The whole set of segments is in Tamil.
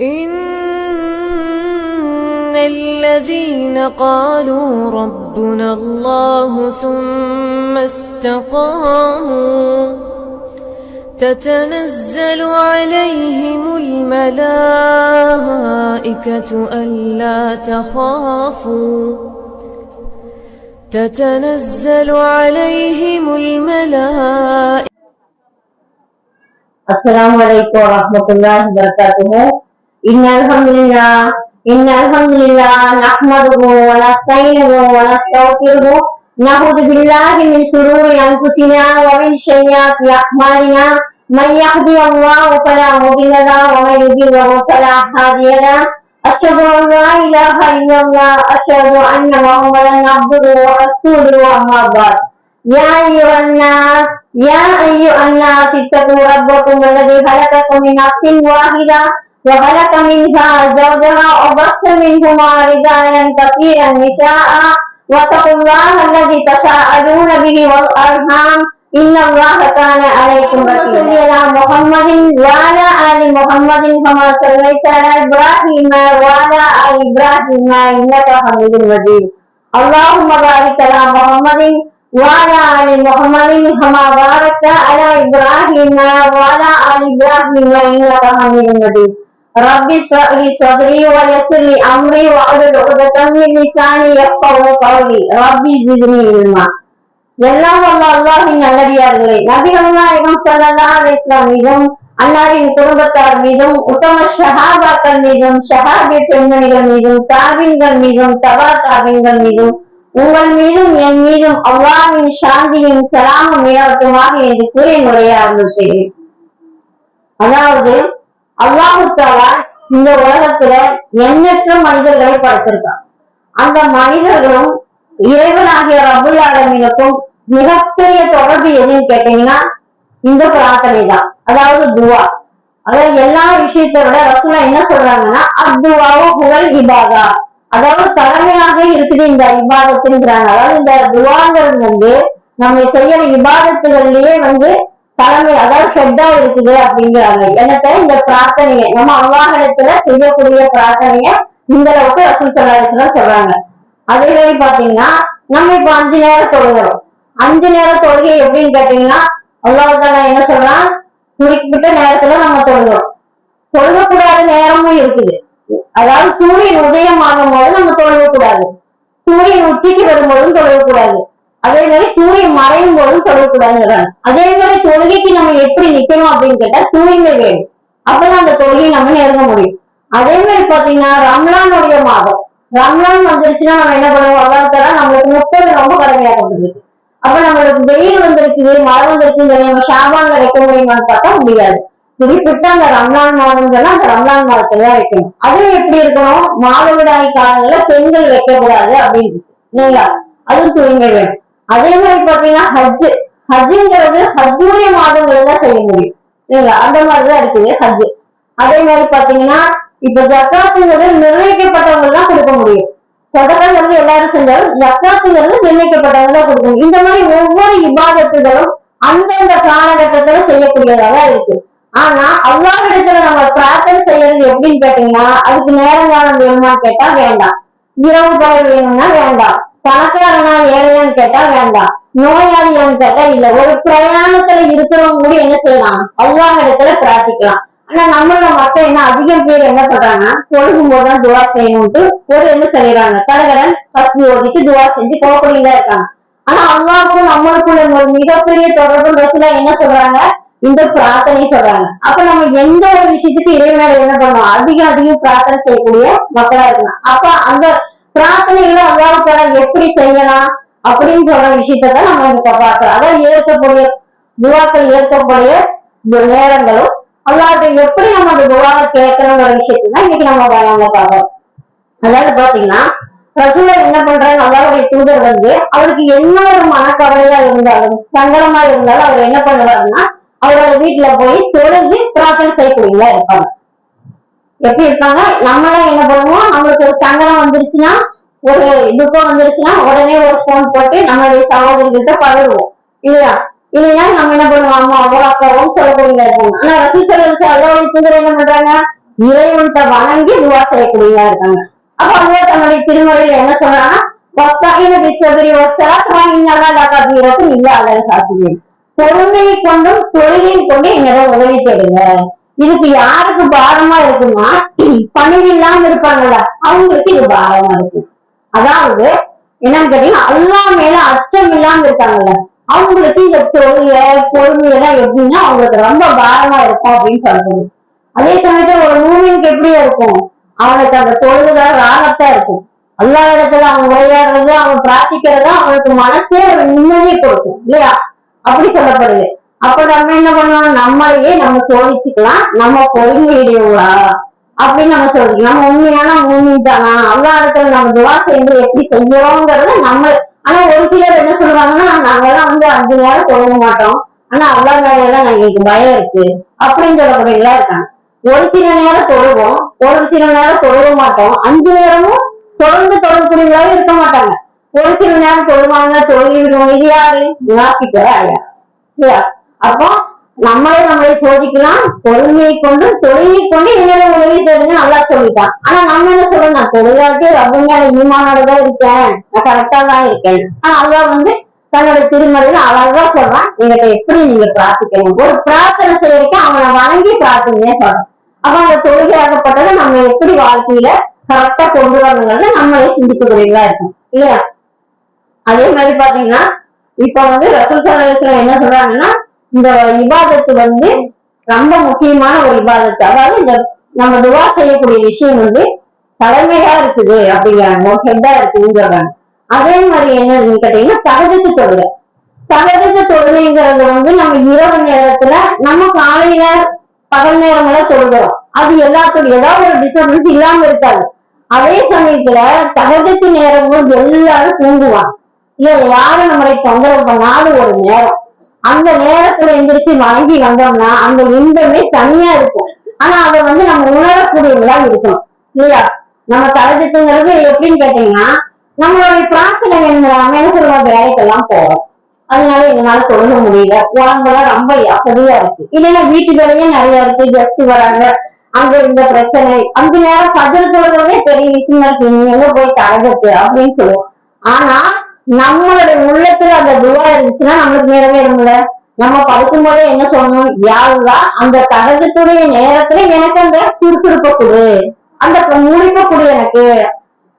إن الذين قالوا ربنا الله ثم استقاموا تتنزل عليهم الملائكة ألا تخافوا تتنزل عليهم الملائكة السلام عليكم ورحمة الله وبركاته. إن الحمد لله إن الحمد لله نحمده ونستعينه ونستغفره نعوذ بالله من شرور أنفسنا ومن سيئات أعمالنا من يهدي الله فلا مضل له ومن يضلل فلا هادي له أشهد أن لا إله إلا الله أشهد أن محمدا عبده ورسوله أما بعد يا أيها الناس يا أيها الناس اتقوا ربكم الذي خلقكم من نفس واحدة وخلق منها زوجها وبث منهما رجالا كثيرا نساء واتقوا الله الذي تساءلون به والأرحام إن الله كان عليكم رقيبا على محمد وعلى آل محمد كما صليت على إبراهيم وعلى آل إبراهيم إنك حميد مجيد اللهم بارك على محمد وعلى آل محمد كما باركت على إبراهيم وعلى آل إبراهيم إنك حميد مجيد رب اشرح لي صدري ويسر لي أمري واحلل عقدة من لساني يفقهوا قولي ربي زدني علما எல்லாம் வல்ல அல்லாஹின் நல்லடியார்களே நபிகள் நாயகம் ஸல்லல்லாஹு அலைஹி வஸல்லம் மீதும் அன்னாரின் குடும்பத்தார் மீதும் உத்தம ஷஹாபாக்கள் மீதும் ஷஹாபி பெண்மணிகள் மீதும் தாபின்கள் மீதும் தபா தாபின்கள் மீதும் உங்கள் மீதும் என் மீதும் அல்லாஹ்வின் சாந்தியும் சலாமும் நிலவட்டுமாக என்று கூறி முறையை அருள் செய்கிறேன் அதாவது அல்லாஹாலா இந்த உலகத்துல எண்ணற்ற மனிதர்களை படைத்திருக்கான். அந்த மனிதர்களும் இறைவனாகிய ரபுல் ஆலமீனுக்கும் மிகப்பெரிய தொடர்பு எதுன்னு கேட்டீங்கன்னா இந்த பிரார்த்தனை தான் அதாவது துவா. அதாவது எல்லா விஷயத்தை விட ரசூலா என்ன சொல்றாங்கன்னா அத்துவாவோ புகழ் இபாதா. அதாவது தலைமையாக இருக்குது இந்த இபாதத்துங்கிறாங்க. அதாவது இந்த துவாங்கிறது வந்து நம்ம செய்யற இபாதத்துகள்லயே வந்து தலைமை அதாவது ஹெட்டா இருக்குது அப்படிங்கிறாங்க. என்னத்த? இந்த பிரார்த்தனையை. நம்ம அவாகனத்துல செய்யக்கூடிய பிரார்த்தனைய இந்த அளவுக்கு ரசூல் சொல்லாத சொல்றாங்க. அதே மாதிரி பாத்தீங்கன்னா நம்ம இப்ப அஞ்சு நேரம் தொழுகிறோம். அஞ்சு நேரம் தொழுகை எப்படின்னு கேட்டீங்கன்னா அல்லாஹால என்ன சொல்றான்? குறிப்பிட்ட நேரத்துல நம்ம தொழுகிறோம். தொழுகக்கூடாத நேரமும் இருக்குது. அதாவது சூரியன் உதயம் ஆகும் போது நம்ம தொழுகக்கூடாது. சூரியன் உச்சிக்கு வரும்போதும் தொழுகக்கூடாது. அதே மாதிரி சூரியன் மறையும் போதும் தொழக்கூடாதுங்கிறாங்க அதே மாதிரி தொழுகைக்கு நம்ம எப்படி நிக்கணும் அப்படின்னு கேட்டா தூய்மை வேணும் அப்பதான் அந்த தொழுகையை நம்ம நெருங்க முடியும். அதே மாதிரி பாத்தீங்கன்னா ரம்லானுடைய மாதம். ரம்லான் வந்துருச்சுன்னா நம்ம என்ன பண்ணுவோம்? அவ்வளவு நம்மளுக்கு முப்பது ரொம்ப கடுமையாக்கப்பட்டிருக்கு அப்ப நம்மளுக்கு வெயில் வந்திருக்குது மழை வந்திருக்குன்னு நம்ம ஷாபான்ல வைக்க முடியுமான்னு பார்த்தா முடியாது. குறிப்பிட்ட அந்த ரம்லான் மாதங்கள்லாம் அந்த ரம்லான் மாதத்துல தான் வைக்கணும். அதுவும் எப்படி இருக்கணும்? மாதவிடாய் காலங்கள்ல பெண்கள் வைக்கக்கூடாது அப்படின்னு இல்லைங்களா? அதுவும் தூய்மை வேணும் அதே மாதிரி பாத்தீங்கன்னா ஹஜ் ஹஜ்ஜுங்கிறது ஹஜ்ஜுடைய மாதங்கள் தான் செய்ய முடியும். இல்லைங்களா அந்த மாதிரிதான் இருக்குது ஹஜ் அதே மாதிரி பாத்தீங்கன்னா இப்ப ஜக்காத்துங்கிறது நிர்ணயிக்கப்பட்டவங்க தான் கொடுக்க முடியும். சதகாங்கிறது எல்லாரும் செஞ்சாலும் ஜக்காத்துங்கிறது நிர்ணயிக்கப்பட்டவங்க தான் கொடுக்க முடியும். இந்த மாதிரி ஒவ்வொரு விவாதத்துகளும் அந்தந்த காலகட்டத்துல செய்யக்கூடியதாக இருக்கு. ஆனா அல்லாஹிடத்துல நம்ம பிரார்த்தனை செய்யறது எப்படின்னு கேட்டீங்கன்னா அதுக்கு நேரங்காலம் வேணுமான்னு கேட்டா வேண்டாம். இரவு பகல் வேணும்னா வேண்டாம். பணக்காரனா ஏழையான்னு கேட்டா வேண்டாம். நோயாளியான்னு கேட்டா இல்ல. ஒரு பிரயாணத்துல இருக்கிறவங்க கூட என்ன செய்யலாம்? அல்லாஹ் இடத்துல பிரார்த்திக்கலாம். ஆனா நம்மள மக்கள் என்ன அதிகம் பேர் என்ன பண்றாங்க தொழுகும் போதுதான் துவா செய்யணும்ட்டு ஒரு என்ன செய்யறாங்க கடகடன் கஸ்பி ஓதிட்டு துவா செஞ்சு போகக்கூடியதா இருக்காங்க. ஆனா அல்லாவுக்கும் நம்மளுக்குள்ள ஒரு மிகப்பெரிய தொடர்பு ரசூலா என்ன சொல்றாங்க? இந்த பிரார்த்தனை சொல்றாங்க. அப்ப நம்ம எந்த ஒரு விஷயத்துக்கு இறைவனர் என்ன பண்ணுவோம் அதிக அதிகம் பிரார்த்தனை செய்யக்கூடிய மக்களா இருக்கலாம். அப்ப அந்த பிரார்த்தனைகளை அல்லாவுக்கான எப்படி செய்யலாம் அப்படின்னு சொல்ற விஷயத்தான் நம்ம இப்ப பார்க்கலாம் அதான் ஏற்கக்கூடிய துவாக்கள் ஏற்கக்கூடிய நேரங்களும் அல்லாட்ட எப்படி நம்ம அந்த துவாவை கேட்கணுங்கிற விஷயத்தை இன்னைக்கு நம்ம நாங்க பார்க்கறோம். அதாவது பாத்தீங்கன்னா ரசூலா என்ன பண்றாங்க? அல்லாவுடைய தூதர் வந்து அவருக்கு என்ன ஒரு மனக்கவலையா இருந்தாலும் சங்கடமா இருந்தாலும் அவர் என்ன பண்ணுவாருன்னா அவரோட வீட்டுல போய் தொழுது பிரார்த்தனை செய்யக்கூடியதா இருப்பாங்க. எப்படி இருப்பாங்க நம்மளாம் என்ன பண்ணுவோம்? நம்மளுக்கு ஒரு சங்கடம் வந்துருச்சுன்னா ஒரு துக்கம் வந்துருச்சுன்னா உடனே ஒரு போன் போட்டு நம்மளுடைய சகோதரிகிட்ட பகிர்வோம் இல்லையா? இல்லைன்னா நம்ம என்ன பண்ணுவோம்? அம்மா அவ்வளோ அக்காவும் சொல்லக்கூடிய இருப்பாங்க ஆனா ரசூல் சல்லல்லாஹு அல்லாவுடைய தூதர் என்ன பண்றாங்க? இறைவன்கிட்ட வணங்கி துவா செய்யக்கூடியதா இருக்காங்க. அப்ப அவங்க தன்னுடைய திருமுறையில என்ன சொல்றாங்க வஸ்தாயின பிஸ்வபரி வஸ்தராத்மா இன்னல்லா லகபீரத்து இல்ல அதன் சாட்சியம் பொறுமையை கொண்டும் தொழிலையும் கொண்டு என்னிடம் உதவி தேடுங்க. இதுக்கு யாருக்கு பாரமா இருக்குன்னா பணிவு இல்லாம இருப்பாங்கல்ல அவங்களுக்கு இது பாரமா இருக்கும். அதாவது என்னன்னு கேட்டீங்கன்னா அல்லா மேல அச்சம் இல்லாம இருக்காங்கல்ல அவங்களுக்கு இந்த தொழில பொறுமையெல்லாம் எப்படின்னா அவங்களுக்கு ரொம்ப பாரமா இருக்கும் அப்படின்னு சொல்றது. அதே சமயத்துல ஒரு மூவினுக்கு எப்படியா இருக்கும்? அவனுக்கு அந்த தொழுதுதான் ராகத்தா இருக்கும். எல்லா இடத்துல அவன் உரையாடுறது அவன் பிரார்த்திக்கிறது அவனுக்கு மனசே நிம்மதியை கொடுக்கும் இல்லையா? அப்படி சொல்லப்படுது. அப்ப நம்ம என்ன பண்ணணும்? நம்மளையே நம்ம சோதிச்சுக்கலாம். நம்ம பொறுமையுடையவங்களா? அப்படின்னு நம்ம சொல்றோம் நம்ம உண்மையான மூமி தானா? எல்லா இடத்துல நம்ம துவா செய்து எப்படி செய்யறோங்கிறத நம்ம ஆனா ஒரு சிலர் என்ன சொல்லுவாங்கன்னா நாங்கெல்லாம் வந்து அஞ்சு நேரம் தொழுக மாட்டோம். ஆனா அல்லா மேலாம் எங்களுக்கு பயம் இருக்கு. அப்படின்னு சொல்லக்கூடியவங்களா இருக்காங்க. ஒரு சில நேரம் தொழுவோம். ஒரு சில நேரம் தொழுவ மாட்டோம். அஞ்சு நேரமும் தொடர்ந்து தொழக்கூடியவங்களாவே இருக்க மாட்டாங்க. ஒரு சில நேரம் தொழுவாங்க தொழுகி விடுவோம் இது யாரு? முனாஃபிக்கா ஐயா இல்லையா அப்போ நம்மளே நம்மளை சோதிக்கலாம் பொறுமையை கொண்டு தொழிலை கொண்டு என்னோட உதவி தேடுங்க நல்லா சொல்லிட்டான். ஆனா நம்ம என்ன சொல்லணும் நான் தொழிலாட்டி ரப்பኛன ஈமானோட தான் இருக்கேன். நான் கரெக்டா தான் இருக்கேன். ஆனா அல்லா வந்து தன்னோட திருமறையில அழகா சொல்றான். எங்கிட்ட எப்படி நீங்க பிரார்த்திக்கணும்? ஒரு பிரார்த்தனை செய்யறதுக்கு அவனை வணங்கி பிரார்த்தனையே சொல்றான். அப்ப அந்த தொழுகையாகப்பட்டதை நம்ம எப்படி வாழ்க்கையில கரெக்டா கொண்டு வரணுங்கிறத நம்மளே சிந்திக்கக்கூடியதா இருக்கும். இல்லையா? அதே மாதிரி பாத்தீங்கன்னா இப்ப வந்து ரசூல் என்ன சொல்றாங்கன்னா இந்த விவாதத்து வந்து ரொம்ப முக்கியமான ஒரு விவாதத்து. அதாவது இந்த நம்ம துவா செய்யக்கூடிய விஷயம் வந்து தலைமையா இருக்குது அப்படிங்கிறாங்க ஹெட்டா இருக்குங்கிறாங்க அதே மாதிரி என்னன்னு கேட்டீங்கன்னா தகஜத்து தொழுகை. தகஜத்து தொழுகைங்கிறது வந்து நம்ம இரவு நேரத்துல நம்ம காலையில பகல் நேரங்கள தொழுகிறோம். அது எல்லாத்துக்கும் ஏதாவது ஒரு டிஸ்டர்பன்ஸ் இல்லாம இருக்காது. அதே சமயத்துல தகஜத்து நேரமும் எல்லாரும் தூங்குவாங்க. இல்ல யாரும் நம்மளை தொந்தரவு பண்ணாத ஒரு நேரம். அந்த நேரத்துல எந்திரிச்சு வணங்கி வந்தோம்னா அந்த இன்பமே தனியா இருக்கும். ஆனா அதை வந்து நம்ம உணரக்கூடியவங்களா இருக்கணும். இல்லையா நம்ம தகஜத்துங்கிறது எப்படின்னு கேட்டீங்கன்னா நம்மளுடைய பிரார்த்தனை என்ன என்ன சொல்லுவோம் வேலைக்கெல்லாம் போறோம். அதனால எங்களால தொழுக முடியல. உடம்புலாம் ரொம்ப அசதியா இருக்கு. இல்லைன்னா வீட்டு வேலையும் நிறைய இருக்கு. கெஸ்ட் வராங்க. அங்க இந்த பிரச்சனை. அந்த நேரம் பதில் தொழுகிறதே பெரிய விஷயமா இருக்கு. நீங்க எங்க போய் தரகத்து அப்படின்னு சொல்லுவோம். ஆனா நம்மளுடைய உள்ளத்துல அந்த துவா இருந்துச்சுன்னா நம்மளுக்கு நிறைவேறும்ல நம்ம படுக்கும் போதே என்ன சொன்னோம் யாருதான் அந்த தகஜத்துடைய நேரத்துல எனக்கு அந்த சுறுசுறுப்பை கொடு. அந்த முடிப்பை கொடு எனக்கு.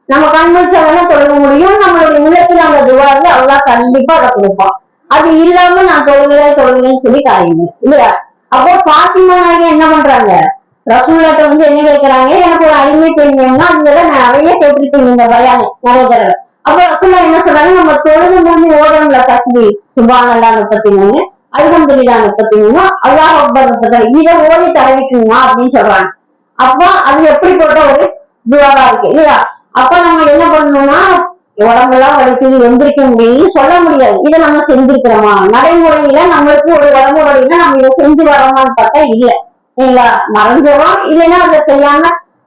நம்ம கண் முடிச்சவன தொழுக முடியும்? நம்மளுடைய உள்ளத்துல அந்த துவா இருந்து அவ்வளோ கண்டிப்பா அதை கொடுப்பான். அது இல்லாம நான் தொழுகல தொழுகலன்னு சொல்லி காரியம் இல்லையா? அப்போ பாத்திமா என்ன பண்றாங்க? ரசூலாட்ட வந்து என்ன கேட்கறாங்க எனக்கு ஒரு அடிமை பெண் வேணும்னா அதுல நிறைய கேட்டிருக்கீங்க இந்த பயானை. நிறைய தடவை. அப்ப ரசூல்லா என்ன சொல்றாங்க நம்ம தொழுது முடிஞ்சு ஓடணும்ல தஸ்பி சுபானல்லா முப்பத்தி மூணு அல்ஹம்துலில்லா முப்பத்தி மூணு அல்லாஹ் அக்பர் முப்பத்தி இதை ஓடி தரவிக்கணுமா அப்படின்னு சொல்றாங்க. அப்போ அது எப்படி போட்ட ஒரு துவாரா இருக்கு இல்லையா? அப்ப நம்ம என்ன பண்ணணும்னா உடம்பெல்லாம் வலிக்குது எந்திரிக்க முடியும்னு சொல்ல முடியாது. இதை நம்ம செஞ்சிருக்கிறோமா? நடைமுறையில நம்மளுக்கு ஒரு உடம்பு வலினா நம்ம இதை செஞ்சு வரோமான்னு பார்த்தா இல்ல இல்லைங்களா? மறந்துடும் இல்லைன்னா அதை செய்யாம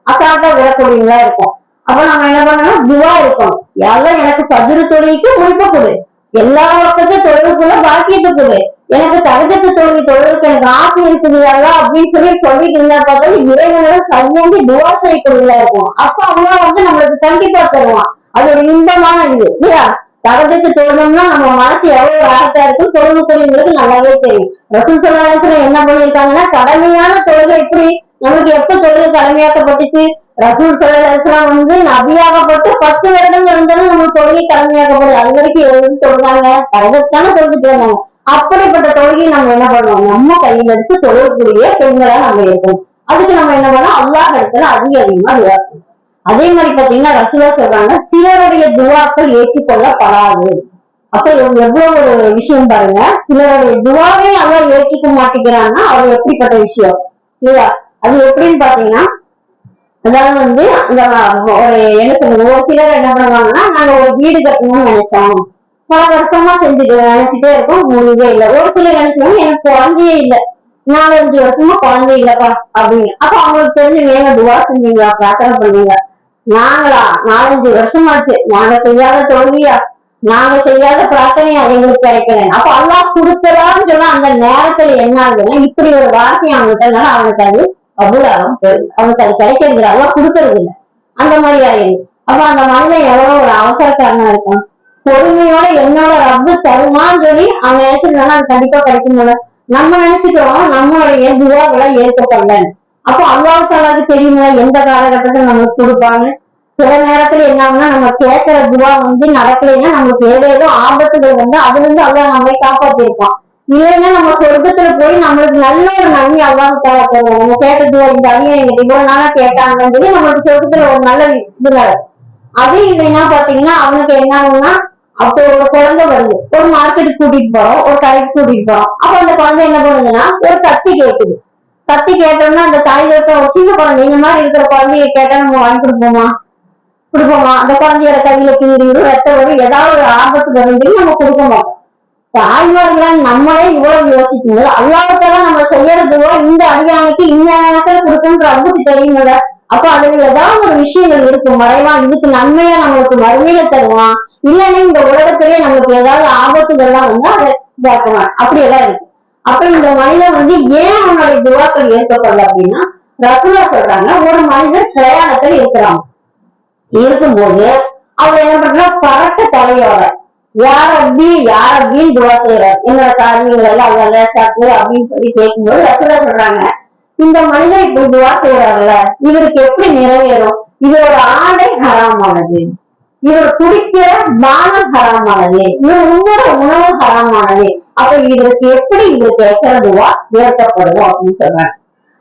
அசால்ட்டா விடக்கூடியவங்களா இருக்கும். அப்ப நம்ம என்ன பண்ணணும் துவா இருக்கோம் யாரும் எனக்கு சதுர தொழிலுக்கு முடிப்ப கொடு எல்லா பக்கத்து தொழிலுக்குள்ள பாக்கியத்தை கொடு எனக்கு தகுதத்து தொழில் தொழிலுக்கு எனக்கு ஆசை இருக்குது எல்லாம் அப்படின்னு சொல்லி சொல்லிட்டு இருந்தா பார்த்தா இறைவனோட சரியாந்து துவா செய்யக்கூடியதா இருக்கும் அப்ப அவங்க வந்து நம்மளுக்கு கண்டிப்பா தருவான் அது ஒரு இன்பமான இது இல்லையா? தகத்துக்கு தொழணும்னா நம்ம மனசு எவ்வளவு ராகத்தா இருக்கும் தொழுகக்கூடியவங்களுக்கு நல்லாவே தெரியும். ரசூல் சொல்லாசன என்ன பண்ணிருக்காங்கன்னா கடமையான தொழுகை எப்படி நமக்கு எப்ப தொழுகை கடமையாக்கப்பட்டுச்சு? ரசூல் சொல்லலாம் வந்து நபியாகப்பட்டு பத்து வருடங்கள் இருந்தாலும் நம்ம தொழுகை கடமையாகப்படுது அது வரைக்கும் எவ்வளவு தொழுதாங்க. தகத்தான தொழுதுட்டு வந்தாங்க அப்படிப்பட்ட தொழுகையை நம்ம என்ன பண்ணுவோம்? நம்ம கையில் எடுத்து தொழக்கூடிய பெண்களா நம்ம இருக்கோம் அதுக்கு நம்ம என்ன பண்ணோம் அல்லாஹ் இடத்துல அதிக அதிகமா விவாசம் அதே மாதிரி பாத்தீங்கன்னா ரசூலா சொல்றாங்க சிலருடைய துவாக்கள் ஏற்றுக்கொள்ளப்படாது. அப்ப இவங்க எவ்வளவு ஒரு விஷயம் பாருங்க. சிலருடைய துவாவே அவன் ஏற்றுக்க மாட்டேங்கிறான்னா அது எப்படிப்பட்ட விஷயம்? இல்லையா? அது எப்படின்னு பாத்தீங்கன்னா அதாவது வந்து இந்த ஒரு என்ன சொல்றது ஒரு சிலர் என்ன பண்ணுவாங்கன்னா நாங்க ஒரு வீடு கட்டணும்னு நினைச்சோம். பல வருஷமா செஞ்சுட்டு நினைச்சிட்டே இருக்கோம் முடியவே இல்லை. ஒரு சிலர் நினைச்சுக்கோங்க எனக்கு குழந்தையே இல்லை. நாலஞ்சு வருஷமா குழந்தை இல்லப்பா அப்படின்னு. அப்ப அவங்களுக்கு தெரிஞ்சு நீங்க துவா செஞ்சீங்களா பிரார்த்தனை பண்ணீங்க நாங்களா? நாலஞ்சு வருஷமாச்சு. நாங்க செய்யாத தோல்வியா நாங்க செய்யாத பிரார்த்தனையா எங்களுக்கு கிடைக்கல. அப்ப அல்லா கொடுக்கலான்னு சொன்னா அந்த நேரத்துல என்ன ஆகுதுன்னா இப்படி ஒரு வார்த்தை அவங்ககிட்ட இருந்தாலும் அவனுக்கு அது கபூலாகும் அவன் அவனுக்கு அது கிடைக்கிறது இல்லை கொடுக்கறது இல்லை. அந்த மாதிரி ஆயிடுது அப்ப அந்த மனிதன் எவ்வளவு ஒரு அவசரக்காரனா இருக்கான். பொறுமையோட என்னோட ரப்பு தருமான்னு சொல்லி அவங்க நினைச்சிருந்தாலும் அது கண்டிப்பா கிடைக்கும் நம்ம நினைச்சுக்கிறோம் நம்மளுடைய துவாகளை ஏற்கப்படல. அப்போ அல்லாஹ் தாலாக்கு தெரியுமா எந்த காலகட்டத்தில் நம்மளுக்கு கொடுப்பாங்க சில நேரத்துல என்ன நம்ம கேட்கிற துவா வந்து நடக்கலைன்னா நமக்கு ஏதேதோ ஆபத்துகள் வந்து அதுல இருந்து அல்லாஹ் நம்மளை காப்பாத்திருப்பான். இல்லைன்னா நம்ம சொர்க்கத்துல போய் நம்மளுக்கு நல்ல ஒரு நன்மை அல்லாஹ் தாலா தருவோம் நம்ம இந்த அடியை எங்க இவ்வளவு நாளா கேட்டாங்கன்னு சொல்லி நம்மளுக்கு சொர்க்கத்துல ஒரு நல்ல இது அது இல்லைன்னா பாத்தீங்கன்னா அவனுக்கு என்ன ஆகும்னா அப்போ ஒரு குழந்தை வருது. ஒரு மார்க்கெட்டுக்கு கூட்டிட்டு போறோம் ஒரு கடைக்கு கூட்டிட்டு போறோம். அப்ப அந்த குழந்தை என்ன பண்ணுதுன்னா ஒரு கத்தி கேக்குது. கத்தி கேட்டோம்னா அந்த தாய் தோட்டம் ஒரு சின்ன குழந்தை. இந்த மாதிரி இருக்கிற குழந்தைய கேட்டா நம்ம வாங்கி கொடுப்போமா? கொடுப்போமா? அந்த குழந்தையோட கையில கீழ் ரத்த வரும். ஏதாவது ஒரு ஆபத்து வரும் சொல்லி நம்ம கொடுக்க மாட்டோம். தாய்மார்கள் நம்மளே இவ்வளவு யோசிக்கும் போது அல்லாஹத்தால நம்ம செய்யறதுவோ இந்த அடியானுக்கு இந்த நேரத்துல கொடுக்குன்ற அன்புக்கு தெரியுமில்ல அப்ப அதுல ஏதாவது ஒரு விஷயங்கள் இருக்கும். மறைவா இதுக்கு நன்மையா நம்மளுக்கு மறுமையில தருவான். இல்லைன்னா இந்த உலகத்திலேயே நம்மளுக்கு ஏதாவது ஆபத்துகள்லாம் வந்து அதை இதாக்குவான் அப்படி எல்லாம் இருக்கு அப்ப இந்த மனிதன் வந்து ஏன் அவனுடைய துவாக்கள் ஏற்கப்படல அப்படின்னா ரசுலா சொல்றாங்க ஒரு மனிதர் பிரயாணத்தில் இருக்கிறாங்க இருக்கும்போது அவர் என்ன பண்றா பறக்க தலையோட யார் அப்படி யார் அப்படின்னு துவா செய்யறாரு. என்னோட காரியங்கள் எல்லாம் அதெல்லாம் சாப்பிடு அப்படின்னு சொல்லி கேட்கும்போது ரசுலா சொல்றாங்க இந்த மனிதர் இப்படி துவா செய்யறாருல இவருக்கு எப்படி நிறைவேறும்? இவரோட ஆடை ஹராமானது. இவர் குடிக்கிற பானம் ஹராமானது. இவர் உண்ணற உணவு ஹராமானது. அப்ப இவருக்கு எப்படி இவர் கேட்கறதுவா ஏற்கப்படுவோம் அப்படின்னு சொல்றாங்க.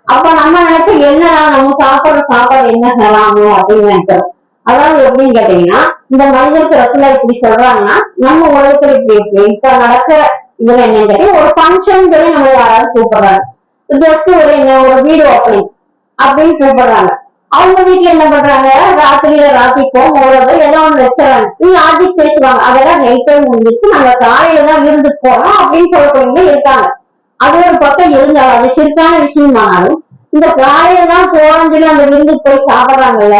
அப்ப நம்ம நினைச்சு என்ன நம்ம சாப்பிடுற சாப்பாடு என்ன ஹராமோ அப்படின்னு நினைக்கிறோம். அதாவது எப்படின்னு கேட்டீங்கன்னா இந்த மனிதருக்கு ரசூலா இப்படி சொல்றாங்கன்னா நம்ம உலகத்துல இப்படி இப்படி இப்ப நடக்கிற இதுல என்னன்னு கேட்டீங்கன்னா ஒரு ஃபங்க்ஷன் சொல்லி நம்ம யாராவது கூப்பிடுறாங்க. ஜஸ்ட் ஒரு என்ன ஒரு வீடு ஓப்பனிங் அப்படின்னு கூப்பிடுறாங்க. அவங்க வீட்டுல என்ன பண்றாங்க? ராத்திரியில ராத்திக்கும் மோளதோ ஏதோ ஒண்ணு நீ லாஜிக் பேசுவாங்க. அதெல்லாம் நைட் டைம் முடிஞ்சிச்சு நாங்க காலையில தான் விருந்து போறோம் அப்படின்னு சொல்லக்கூடியவங்க இருக்காங்க. அது ஒரு பக்கம் இருந்தாலும் அது சிறுக்கான விஷயமானாலும் இந்த காலையில தான் போறோம்னு சொல்லி அந்த விருந்துக்கு போய் சாப்பிடுறாங்கல்ல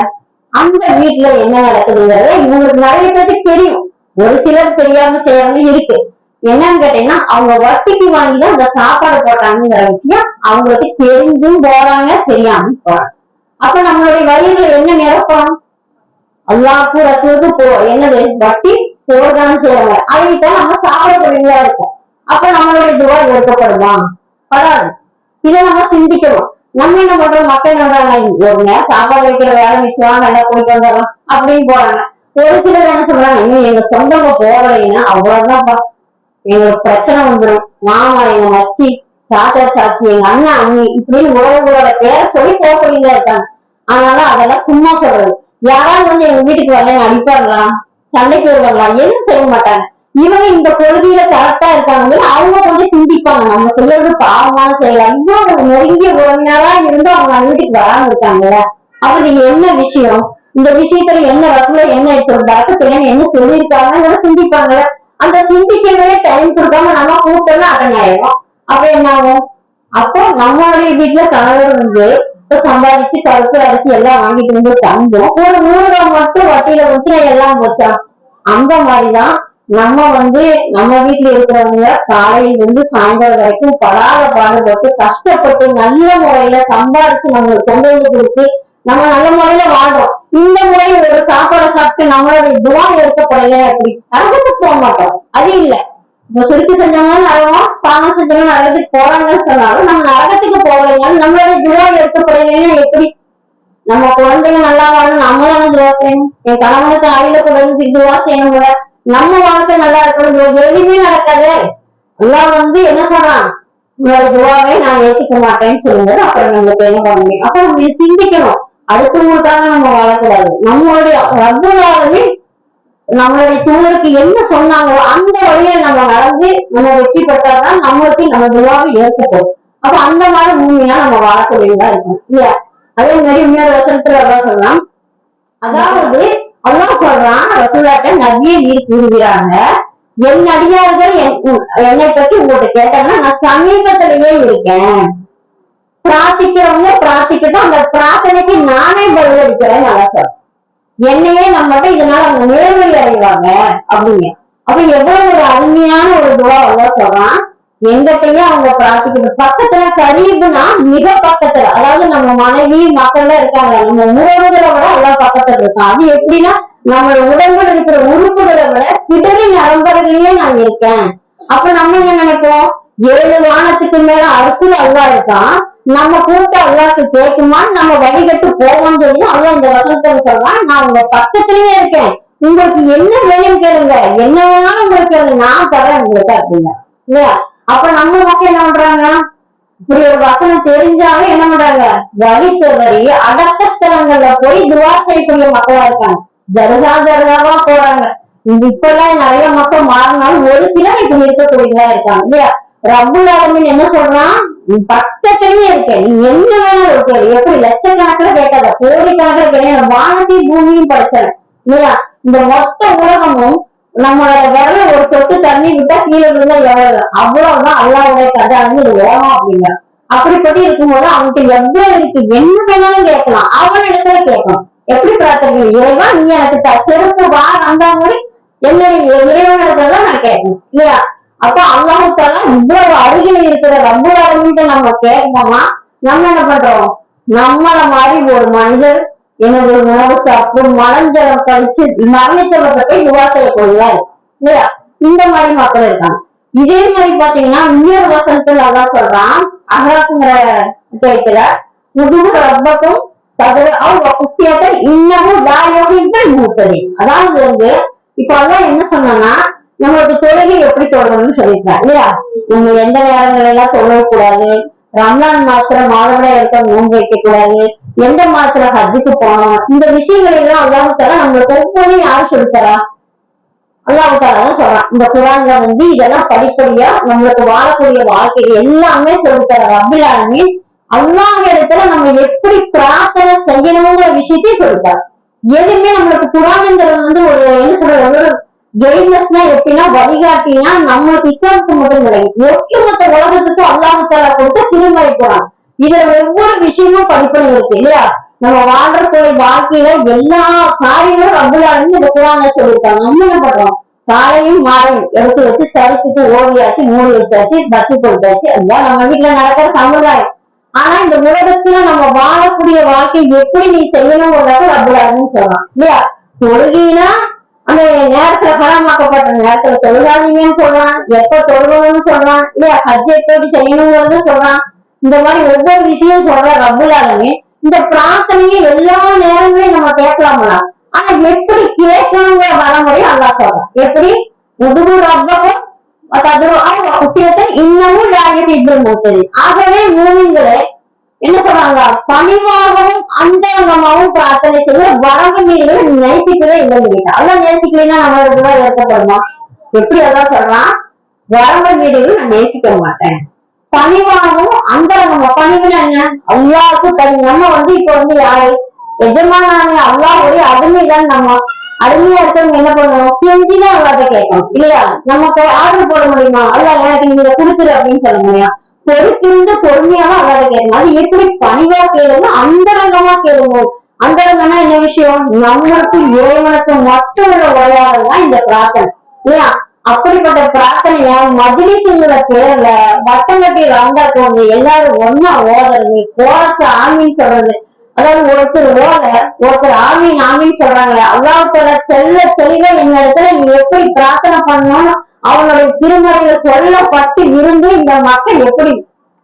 அந்த வீட்டுல என்ன நடக்குதுங்கிறத இவங்களுக்கு நிறைய பேருக்கு தெரியும். ஒரு சிலர் தெரியாம செய்யறவங்க இருக்கு. என்னன்னு கேட்டீங்கன்னா அவங்க வட்டிக்கு வாங்கி தான் அந்த சாப்பாடு போடுறாங்கிற விஷயம் அவங்களுக்கு தெரிஞ்சும் போறாங்க தெரியாம போறாங்க. அப்ப நம்மளுடைய வயிறுல என்ன நிரப்பம் அல்லாஹ்க்கு ரசூலுக்கு போ என்னது? வட்டி போடுறான்னு செய்யறாங்க அதைவிட்டா நம்ம சாப்பிடக்கூடியதா இருக்கும். அப்ப நம்மளுடைய துவா எடுக்கப்படுமா? படாது இதை நம்ம சிந்திக்கணும். நம்ம என்ன பண்றோம் மக்கள் என்ன ஒரு நேரம் சாப்பாடு வைக்கிற வேலை மிச்சம் எல்லாம் போயிட்டு வந்துடலாம் அப்படின்னு போறாங்க. ஒரு சிலர் என்ன சொல்றாங்க இன்னும் எங்க சொந்தங்க போகலைன்னா அவ்வளவுதான்ப்பா. எங்களுக்கு பிரச்சனை வந்துடும் மாமா எங்க மச்சி சாத்தா சாச்சி எங்க அண்ணன் அண்ணி இப்படின்னு உறவுகளோட பேரை சொல்லி போகக்கூடியதா இருக்காங்க. அதனால அதெல்லாம் சும்மா சொல்றது. யாராவது வந்து எங்க வீட்டுக்கு வரலன்னு அடிப்பாங்களா? சண்டைக்கு வருவாங்களா? எதுவும் செய்ய மாட்டாங்க. இவங்க இந்த கொள்கையில கரெக்டா இருக்காங்க அவங்க கொஞ்சம் சிந்திப்பாங்க. நம்ம செய்யறது பாவமான செய்யலாம் இவ்வளவு நெருங்கிய உறவினரா இருந்து அவங்க வீட்டுக்கு வராம இருக்காங்கல்ல. அவங்க என்ன விஷயம்? இந்த விஷயத்துல என்ன ரசூல என்ன பறக்கத்துல என்ன சொல்லியிருக்காங்கன்னு சிந்திப்பாங்கல்ல. அந்த சிந்திக்கவே டைம் கொடுக்காம நம்ம கூப்பிட்டோம்னா அட்டன் ஆயிடும் அப்ப என்ன ஆகும்? அப்போ நம்மளுடைய வீட்டுல கணவர் வந்து இப்ப சம்பாதிச்சு பருப்பு அரிசி எல்லாம் வாங்கிட்டு வந்து தந்தோம் ஒரு நூறு ரூபாய் மட்டும் வட்டியில வச்சுனா எல்லாம் போச்சா? அந்த மாதிரிதான் நம்ம வந்து நம்ம வீட்டுல இருக்கிறவங்க காலையில இருந்து சாயந்தரம் வரைக்கும் படாத பாடுபட்டு கஷ்டப்பட்டு நல்ல முறையில சம்பாரிச்சு நம்மளுக்கு கொண்டு வந்து கொடுத்து நம்ம நல்ல முறையில வாழ்றோம். இந்த முறை ஒரு சாப்பாடை சாப்பிட்டு நம்மளோட துவா எடுக்கப்படல அப்படி நரகத்துக்கு போக மாட்டோம். அது இல்ல. இப்ப சுருக்கு செஞ்சவங்க நரகம் பானம் செஞ்சவங்க நரகத்துக்கு போறாங்கன்னு சொன்னாலும் நம்ம நரகத்துக்கு போகலைங்க நம்மளோட துவா எடுக்கப்படலைன்னா எப்படி? நம்ம குழந்தைங்க நல்லா வாழணும் நம்ம தானே துவா செய்யணும். என் கணவனுக்கு ஆயுத குழந்தைக்கு துவா செய்யணும் கூட. நம்ம வாழ்க்கை நல்லா இருக்கணும் எதுவுமே நடக்காது? எல்லாம் வந்து என்ன சொல்றான் உங்களோட துவாவே நான் ஏத்துக்க மாட்டேன்னு சொல்லும்போது அப்புறம் நம்மளுக்கு என்ன பண்ண முடியும்? அப்ப நம்ம சிந்திக்கணும். அடுத்தவங்களுக்காக நம்ம வாழக்கூடாது. நம்மளுடைய ரப்பராகவே நம்மளுடைய தூதருக்கு என்ன சொன்னாங்களோ அந்த வழியில நம்ம நடந்து நம்ம வெற்றி பெற்றாதான் நம்மளுக்கு நம்ம துவாவை ஏற்கப்படும் அப்ப அந்த மாதிரி பூமியா நம்ம வாழக்கூடியதா இருக்கும். இல்லையா? அதே மாதிரி இன்னொரு வருஷத்துல அதான் சொல்லலாம் அதாவது அல்லாஹ் சொல்றான் ரசூலாட்ட நபியை நீர் கூறுகிறாங்க. என் அடியார்கள் என்- என்னை பத்தி உங்கள்கிட்ட கேட்டாங்கன்னா நான் சமீபத்திலேயே இருக்கேன். பிரார்த்திக்கிறவங்க பிரார்த்திக்கட்டும் அந்த பிரார்த்தனைக்கு நானே பதிலளிக்கிறேன் நல்லா சொல்றேன் என்னையே நம்மகிட்ட இதனால அவங்க நேர்வழி அடைவாங்க அப்படிங்க. அப்ப எவ்வளவு ஒரு அருமையான ஒரு துவா அல்லாஹ் சொல்றான். எங்கிட்டயே அவங்க பிரார்த்திக்கணும். பக்கத்துல கரீபுனா மிக பக்கத்துல. அதாவது நம்ம மனைவி மக்கள்லாம் இருக்காங்க. நம்ம உறவுகளை விட எல்லாம் பக்கத்துல இருக்கான் அது எப்படின்னா நம்மளோட உடம்புல இருக்கிற உறுப்புகளை விட பிடரி நரம்பர்களையே நான் இருக்கேன். அப்ப நம்ம என்ன நினைப்போம்? ஏழு வானத்துக்கு மேல அரசு அல்லா இருக்கான் நம்ம கூட்ட அல்லாக்கு கேட்குமான்னு நம்ம வழிகட்டு போவோம்னு சொல்லி அல்லா இந்த வசனத்துல சொல்றான் நான் உங்க பக்கத்துலயே இருக்கேன். உங்களுக்கு என்ன வேணும் கேளுங்க. என்ன வேணாலும் உங்களுக்கு நான் தரேன் உங்களுக்கு அப்படிங்க இல்லையா? அப்ப நம்ம மக்கள் என்ன பண்றாங்க? இப்படி ஒரு வசனம் தெரிஞ்சாவே என்ன பண்றாங்க? வழி தவறி போய் துவாசனைக்குரிய மக்களா இருக்காங்க. தர்கா தர்காவா போறாங்க. இப்ப இப்பெல்லாம் நிறைய மக்கள் மாறினாலும் ஒரு சிலர் இப்படி இருக்கக்கூடியதா இருக்காங்க இல்லையா? ரபுல் ஆலமின் என்ன சொல்றான்? பக்கத்திலேயே இருக்கேன் நீ என்ன வேணாலும் இருக்க. எப்படி லட்சக்கணக்கில் கேட்காத கோடிக்கணக்கில் கிடையாது வானத்தையும் பூமியும் படைச்சல இல்லையா? இந்த மொத்த உலகமும் நம்மளோட விரல ஒரு சொட்டு தண்ணி விட்டா கீழே விழுந்தா எவ்வளவு? அவ்வளவுதான் அல்லாவுடைய கதை. வந்து இது ஓரம் அப்படிங்க. அப்படிப்பட்டு இருக்கும்போது அவன்கிட்ட எவ்வளவு இருக்கு? என்ன வேணாலும் கேட்கலாம். அவன் இடத்துல கேட்கணும். எப்படி பிரார்த்தனை இறைவா நீ எனக்கு சிறப்பு வா வந்தா மாதிரி என்னுடைய இறைவனிடத்துல நான் கேட்கணும். இல்லையா? அப்ப அல்லாஹால இவ்வளவு அருகில இருக்கிற ரப்பராரமிட்டு நம்ம கேட்போமா நம்ம என்ன பண்றோம்? நம்மள மாதிரி ஒரு மனிதர் எனது உணவு சாப்பிட்டு மலஞ்சலம் கழிச்சு மரணிச்சவர்கிட்ட போய் துவா செய்யக்கூடியதா இல்லையா? இந்த மாதிரி மக்கள் இருக்காங்க. இதே மாதிரி பாத்தீங்கன்னா இன்னொரு வசனத்துல அதான் சொல்றான் அகராக்குங்கிற கேட்கிற முதுகு ரப்பக்கும் தவிர அவங்க குட்டியாட்ட இன்னமும் இன்னும் மூத்தது. அதாவது வந்து இப்ப அதான் என்ன சொன்னா நம்மளுக்கு தொழுகை எப்படி தொடரணும்னு சொல்லியிருக்காங்க இல்லையா? நம்ம எந்த நேரங்கள் எல்லாம் தொழக்கூடாது? ரம்லான் மாத்திரம் மாதவிடாய் இருக்க நோன்பு வைக்க கூடாது எந்த மாத்திர ஹஜ்ஜுக்கு போகணும்? இந்த விஷயங்கள் எல்லாம் அல்லாஹால நம்மளுக்கு ஒவ்வொன்றும் யாரும் சொல்லித்தரா அல்லாஹால தான் சொல்றான். இந்த குரான்ல வந்து இதெல்லாம் படிப்படியா நம்மளுக்கு வாழக்கூடிய வாழ்க்கை எல்லாமே சொல்லித்தர ரபிலாலுமே அல்லாஹ் இடத்துல நம்ம எப்படி பிரார்த்தனை செய்யணுங்கிற விஷயத்தையும் சொல்லித்தார் எதுவுமே நம்மளுக்கு குரான்ங்கிறது வந்து ஒரு என்ன சொல்றது ஒரு கைட்னஸ்னா எப்படின்னா வழிகாட்டினா நம்மளுக்கு இஸ்லாமுக்கு மட்டும் கிடையாது ஒட்டுமொத்த உலகத்துக்கு அல்லாஹால கொடுத்து திருமறை போறாங்க இதுல ஒவ்வொரு விஷயமும் படிப்பனை இருக்கு இல்லையா? நம்ம வாழ்றக்கூடிய வாழ்க்கையில எல்லா காரியங்களும் ரப்புலாலும் இந்த குரான்ல சொல்லியிருக்காங்க நம்ம என்ன பண்றோம்? காலையும் மாலையும் எடுத்து வச்சு சரிச்சுட்டு ஓடியாச்சு மூடி வச்சாச்சு பத்தி கொடுத்தாச்சு. அதுதான் நம்ம வீட்டுல நடக்கிற சமுதாயம். ஆனா இந்த உலகத்துல நம்ம வாழக்கூடிய வாழ்க்கை எப்படி நீ செய்யணும் ரப்புலாலும் சொல்லலாம் இல்லையா? தொழுகினா அந்த நேரத்துல பணமாக்கப்பட்ட நேரத்துல தொழுகாதீங்கன்னு சொல்றான். எப்ப தொழுகணும்னு சொல்றான். இல்லையா ஹஜ் எப்படி செய்யணுங்கிறது சொல்றான். இந்த மாதிரி ஒவ்வொரு விஷயம் சொல்ற ரபுலாலுமே இந்த பிரார்த்தனையை எல்லா நேரங்களையும் நம்ம கேட்கலாம்ல. ஆனா எப்படி கேட்கணுங்கிற வரமுறை அல்லா சொல்றான். எப்படி? உதுகு ரப்பகம் குட்டியத்தை இன்னமும் ராஜ்யத்தை இப்படி மூத்தது ஆகவே மூவிங்களை என்ன சொல்றாங்க? பணிவாகவும் அந்தரங்கமாகவும் பிரார்த்தனை செய்ய வரவு நீங்கள் நேசிக்கவே இல்லை கேட்டா அதான் நேசிக்கலைன்னா நம்மளோட கூட ஏற்படுமா எப்படி அதான் சொல்றான்? வரவு மீறுகள் நான் நேசிக்க மாட்டேன். பணிவாகவும் அந்தரங்கமா? பணிவுனா என்ன? அல்லாவுக்கு தனி. நம்ம வந்து இப்ப வந்து யாரு? எஜமானான அல்லாவுடைய அடிமைதான் நம்ம. அடிமையா இருக்கவங்க என்ன பண்ணணும் கெஞ்சிதான் அல்லாட்ட கேட்கணும். இல்லையா? நமக்கு ஆர்டர் போட முடியுமா? அல்ல எனக்கு நீங்க கொடுத்துரு அப்படின்னு சொல்ல முடியும்? பொறுத்திருந்து பொறுமையாக அல்லாத கேட்கணும். அது எப்படி பணிவா கேளுங்க அந்தரங்கமா கேளுங்க அந்தரங்கம்னா என்ன விஷயம்? நம்மளுக்கும் இறைவனுக்கும் மட்டும் உள்ள உரையாடல் தான் இந்த பிரார்த்தனை. இல்லையா? அப்படிப்பட்ட பிரார்த்தனைய மதுரைக்குங்கிற பேர்ல வட்டம் கட்டி வந்தா போங்க எல்லாரும் ஒன்னா ஓதுறது கோரச ஆமின்னு சொல்றது. அதாவது ஒருத்தர் ஓத ஒருத்தர் ஆமீன் ஆமின்னு சொல்றாங்களே அவ்வளவு செல்ல தெளிவா எங்க இடத்துல நீ எப்படி பிரார்த்தனை பண்ணணும் அவங்களுடைய திருமறையில சொல்லப்பட்டு இருந்து இந்த மக்கள் எப்படி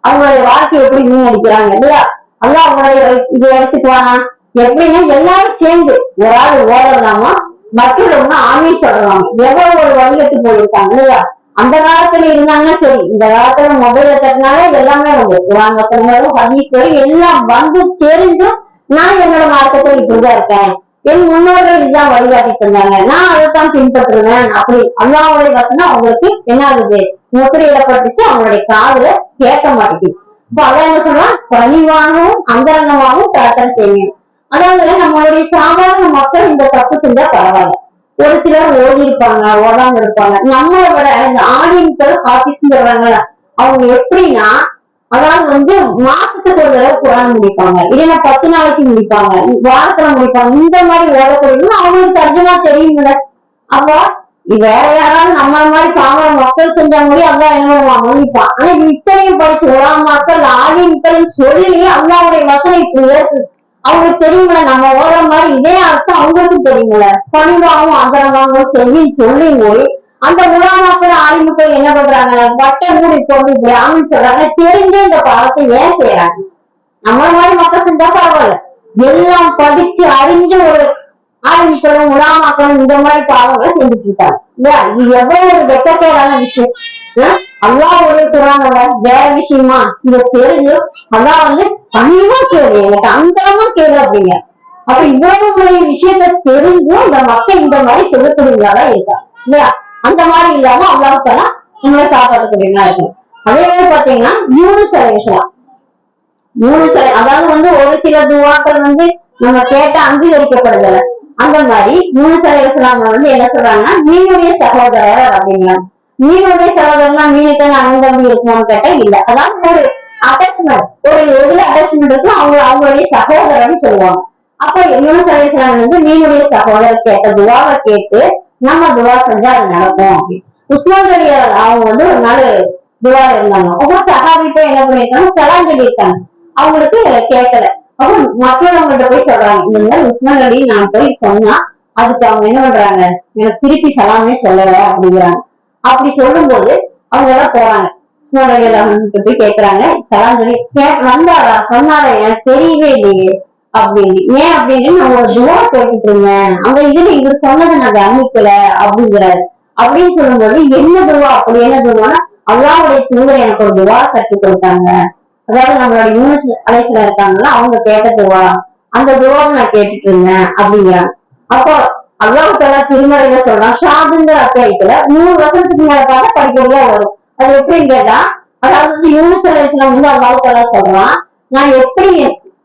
அவங்களுடைய வாழ்க்கை எப்படி வீணடிக்கிறாங்க இல்லையா? அதான் அவங்களுடைய இதை எடுத்துக்குவானா எப்படின்னா எல்லாரும் சேர்ந்து ஒரு ஆள் ஓடலாமா மற்றவங்க ஆமி சொல்லலாம் எவ்வளவு ஒரு வழிகட்டு போயிருக்காங்க இல்லையா? அந்த காலத்துல இருந்தாங்கன்னா சரி இந்த காலத்துல மொபைல தட்டினால எல்லாமே வந்து குரான் வசனங்களும் ஹதீஸ் எல்லாம் வந்து தெரிஞ்சும் நான் என்னோட மார்க்கத்துல இப்படிதான் இருக்கேன். என் முன்னோர்கள் இதுதான் வழிகாட்டி தந்தாங்க. நான் அதைத்தான் பின்பற்றுவேன். அப்படி அல்லாவுடைய வசனம் அவங்களுக்கு என்ன ஆகுது முத்திரையிடப்பட்டுச்சு. அவங்களுடைய காதல கேட்க மாட்டேங்குது. இப்ப அதான் என்ன சொல்றான்? பணிவாகவும் அந்தரங்கமாகவும் பிரார்த்தனை செய்யணும் அதாவது நம்மளுடைய சாதாரண மக்கள் இந்த தப்பு செஞ்சா பரவாயில்ல. ஒரு சிலர் ஓடி இருப்பாங்க ஓதாம இருப்பாங்க நம்மளை விட இந்த ஆடியன்கள் ஆபீஸ்ங்கிறவங்க அவங்க எப்படின்னா அதாவது வந்து மாசத்துக்கு ஒரு தடவை குரான் முடிப்பாங்க. இல்லைன்னா பத்து நாளைக்கு முடிப்பாங்க. வாரத்துல முடிப்பாங்க. இந்த மாதிரி ஓதக்கூடியவங்க அவங்களுக்கு தர்ஜமா தெரியும்ல. அப்போ வேற யாராவது நம்ம மாதிரி பாவ மக்கள் செஞ்சா மாதிரி அல்லா என்ன பண்ணுவான் ஆனா இத்தனையும் படிச்சு உலமாக்கள் ஆலிம்கள் சொல்லி அல்லாவுடைய வசனம் இப்படி இருக்கு. அவங்களுக்கு தெரியுங்கள நம்ம ஓடுற மாதிரி இதே அர்த்தம் அவங்களுக்கும் தெரியுங்கள பணிவாகவும் ஆதரவாகவும் செய்யும் சொல்லி போய் அந்த உலமாக்கள் போய் என்ன பண்றாங்க? வட்ட மூடி போது இப்படி சொல்றாங்க தெரிஞ்சு இந்த பாவத்தை ஏன் செய்யறாங்க? நம்மள மாதிரி மக்கள் செஞ்சா பரவாயில்ல. எல்லாம் படிச்சு அறிஞ்ச ஒரு ஆரம்பிக்கணும் உலாமாக்கணும் இந்த மாதிரி பாவங்களை செஞ்சுட்டு இருக்காங்க. இல்லையா? இது எவ்வளவு ஒரு வெட்டத்தோடான விஷயம். அல்லா ஒரே குரானோட வேற விஷயமா? இத தெரிஞ்சு அதான் வந்து பணிவா கேளு எனக்கு அந்தரமா கேளு அப்படிங்க. அப்ப இவ்வளவு பெரிய விஷயத்த தெரிஞ்சும் இந்த மக்கள் இந்த மாதிரி சொல்லக்கூடியவங்களா இருக்கா இல்லையா? அந்த மாதிரி இல்லாம அல்லாஹால உங்களை காப்பாற்றக்கூடியவங்களா இருக்கும் அதே மாதிரி பாத்தீங்கன்னா மூணு அலைசலாம் மூணு சில. அதாவது வந்து ஒரு சில துவாக்கள் வந்து நம்ம கேட்ட அங்கீகரிக்கப்படுதல. அந்த மாதிரி மூணு சில வந்து என்ன சொல்றாங்கன்னா மீனுடைய சகோதரர் அப்படிங்கிறாங்க மீனுடைய சகோதரர்னா மீனுக்கு அண்ணன் தம்பி இருக்குமான்னு கேட்டா இல்ல. அதாவது ஒரு அட்டாச்மெண்ட் ஒரு எதுல அட்டாச்மெண்ட் இருக்கும் அவங்க அவங்களுடைய சகோதரர்னு சொல்லுவாங்க. அப்ப மூணு சில வந்து மீனுடைய சகோதரர் கேட்ட துவாவை கேட்டு நம்ம துவா செஞ்சா அது நடக்கும். அப்படின்னு உஸ்மான் அலி அவங்க வந்து ஒரு நாள் துவா இருந்தாங்க. ஒவ்வொரு சஹாபி போய் என்ன பண்ணிருக்காங்க சலாம் சொல்லியிருக்காங்க. அவங்களுக்கு கேட்கல. அப்ப மற்றவங்கள்ட்ட போய் சொல்றாங்க. இந்த மாதிரி உஸ்மான் அலி நான் போய் சொன்னா அதுக்கு அவங்க என்ன பண்றாங்க? எனக்கு திருப்பி சலாமே சொல்லல அப்படிங்கிறாங்க. அப்படி சொல்லும்போது அவங்க எல்லாம் போறாங்க. உஸ்மான் அலி போய் கேட்கறாங்க சலாம் சொல்லி கே- வந்தாரா? சொன்னாரா? எனக்கு தெரியவே இல்லையே. அப்படின்னு ஏன் அப்படின்னு நான் ஒரு துவா கேட்டுட்டு இருந்தேன். அந்த இதுல இவர் சொன்னதை நான் கவனிக்கல அப்படிங்கிறாரு. அப்படின்னு சொல்லும்போது என்ன துவா அப்படி என்ன துவானா அல்லாவுடைய தூதர் எனக்கு ஒரு துவா கற்றுக் கொடுத்தாங்க. அதாவது நம்மளோட யூனிட் அலைசில இருக்காங்கல்ல அவங்க கேட்ட துவா. அந்த துவாவை நான் கேட்டுட்டு இருந்தேன் அப்படிங்கிறாங்க. அப்போ அல்லாஹ் தலா திருமறையில சொல்றான் ஷாதுங்கிற அத்தியாயத்துல நூறு வருஷத்துக்கு மேல பார்த்தா படிப்படியா வரும். அது எப்படின்னு கேட்டா அதாவது வந்து யூனிட் அலைசில வந்து அல்லாஹ் தலா சொல்றான் நான் எப்படி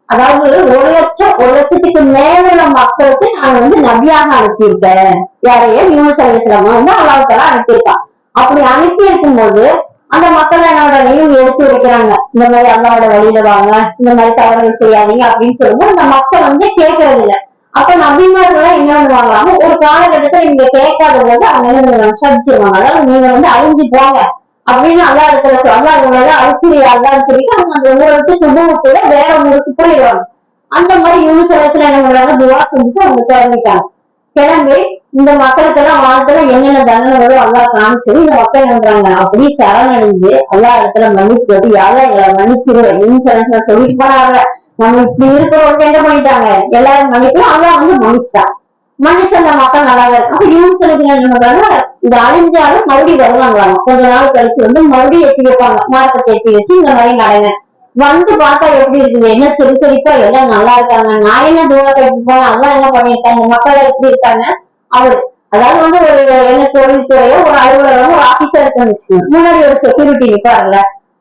அதாவது ஒரு லட்சம் ஒரு லட்சத்துக்கு மேல மக்களுக்கு நான் வந்து நபியாக அனுப்பியிருக்கேன். யாரைய யூனிஸ் அலிஸ்லாம வந்து அல்லாஹ் அனுப்பியிருக்கான் அப்படி அனுப்பி இருக்கும்போது அந்த மக்கள் என்னோட நினைவு எடுத்து வைக்கிறாங்க. இந்த மாதிரி அல்லாவோட வழியில வாங்க இந்த மாதிரி தவறுகள் செய்யாதீங்க அப்படின்னு சொல்லும்போது அந்த மக்கள் வந்து கேட்கறது இல்லை அப்ப நபிமார்கள் என்ன பண்ணுவாங்க ஒரு காலகட்டத்துல நீங்க கேட்காத போது அவங்க என்ன அதாவது நீங்க வந்து அழிஞ்சு போங்க. அப்படின்னு அல்லா இடத்துல அல்லா இவங்கள அழிச்சிரு அல்லான்னு சொல்லிட்டு அவங்க அந்த ஊரை விட்டு கூட வேற ஊருக்கு போயிடுவாங்க. அந்த மாதிரி யூனிசலத்துல என்ன பண்றாங்க? துவா செஞ்சுட்டு அவங்க கிளம்பிட்டாங்க. கிளம்பி இந்த மக்களுக்கெல்லாம் வாழ்த்துல என்னென்ன தண்டனை வரும் அல்லா காமிச்சது இந்த மக்கள் என்ன பண்றாங்க? அப்படியே சரணடைஞ்சு எல்லா இடத்துல மன்னிப்பு போட்டு யாரும் எங்களை மன்னிச்சிருவேன் இன்சூரன்ஸ்ல சொல்லிட்டு போனாங்க. நம்ம இப்படி இருக்கிறவங்க என்ன பண்ணிட்டாங்க? எல்லாரும் மன்னிக்கலாம் அல்லா வந்து மன்னிச்சிட்டாங்க மன்னிச்ச அந்த மக்கள் நல்லா தான் இருக்கு அப்ப யூனிசலுக்கு என்ன பண்றாங்க? இந்த அழிஞ்சாலும் மறுபடியும் வருவாங்களாம் கொஞ்ச நாள் கழிச்சு வந்து மறுபடியும் எத்தி வைப்பாங்க. மார்க்கத்தை எத்தி வச்சு இந்த மாதிரி நடங்க. வந்து பார்த்தா எப்படி இருக்குது? என்ன சிறு சிரிப்பா எல்லாம் நல்லா இருக்காங்க. நான் என்ன தூரம் கட்டி போனேன்? அதெல்லாம் என்ன பண்ணிருக்காங்க மக்கள் எப்படி இருக்காங்க? அவரு அதாவது வந்து ஒரு என்ன தொழில்துறையோ ஒரு அலுவலகம் ஒரு ஆபீஸர் இருக்குன்னு வச்சுக்கோங்க. முன்னாடி ஒரு செக்யூரிட்டி நிற்பாருல்ல